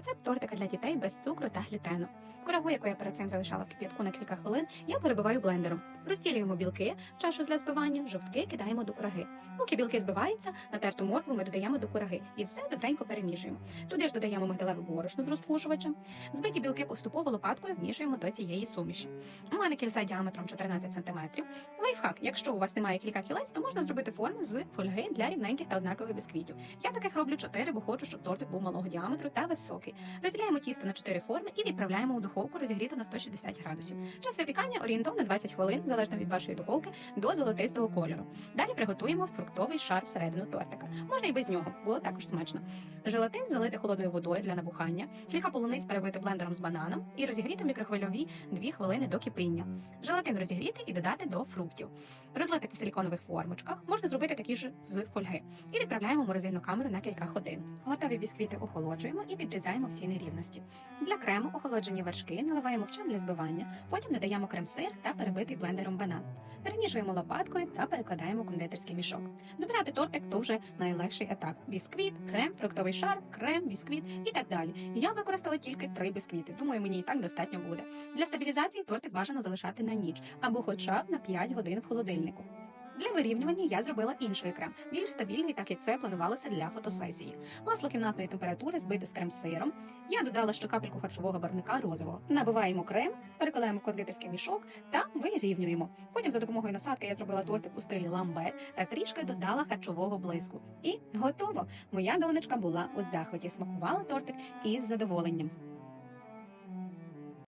Рецепт тортика для дітей без цукру та глютену. Курагу, яку я перед цим залишала в кип'ятку на кілька хвилин, я перебиваю блендером. Розділюємо білки в чашу для збивання, жовтки кидаємо до кураги. Поки білки збиваються, натерту моркву ми додаємо до кураги і все добренько перемішуємо. Туди ж додаємо мигдалеве борошно з розпушувачем. Збиті білки поступово лопаткою вмішуємо до цієї суміші. У мене кільця діаметром 14 см. Лайфхак, якщо у вас немає кілька кілець, то можна зробити форми з фольги для рівненьких та однакових бісквітів. Я таких роблю 4, бо хочу, щоб тортик був малого діаметру та високий. Розділяємо тісто на 4 форми і відправляємо у духовку розігріту на 160 градусів. Час випікання орієнтовно 20 хвилин, залежно від вашої духовки, до золотистого кольору. Далі приготуємо фруктовий шар всередину тортика. Можна і без нього, було також смачно. Желатин залити холодною водою для набухання, кілька полуниць перебити блендером з бананом і розігріти в мікрохвильовій 2 хвилини до кипіння. Желатин розігріти і додати до фруктів. Розлити по силіконових формочках, можна зробити такі ж з фольги. І відправляємо морозильну камеру на кілька годин. Готові бісквіти охолоджуємо і підрізаємо всі нерівності. Для крему охолоджені вершки наливаємо в чан для збивання, потім додаємо крем-сир та перебитий блендером банан. Перемішуємо лопаткою та перекладаємо кондитерський мішок. Збирати тортик то вже найлегший етап: бісквіт, крем, фруктовий шар, крем, бісквіт і так далі. Я використала тільки три бісквіти. Думаю, мені і так достатньо буде. Для стабілізації тортик бажано залишати на ніч або хоча б на 5 годин в холодильнику. Для вирівнювання я зробила інший крем, більш стабільний, так як це планувалося для фотосесії. Масло кімнатної температури збите з крем-сиром. Я додала ще капельку харчового барвника розового. Набиваємо крем, перекладаємо в кондитерський мішок та вирівнюємо. Потім за допомогою насадки я зробила тортик у стилі ламбет та трішки додала харчового блиску. І готово. Моя донечка була у захваті, смакувала тортик із задоволенням.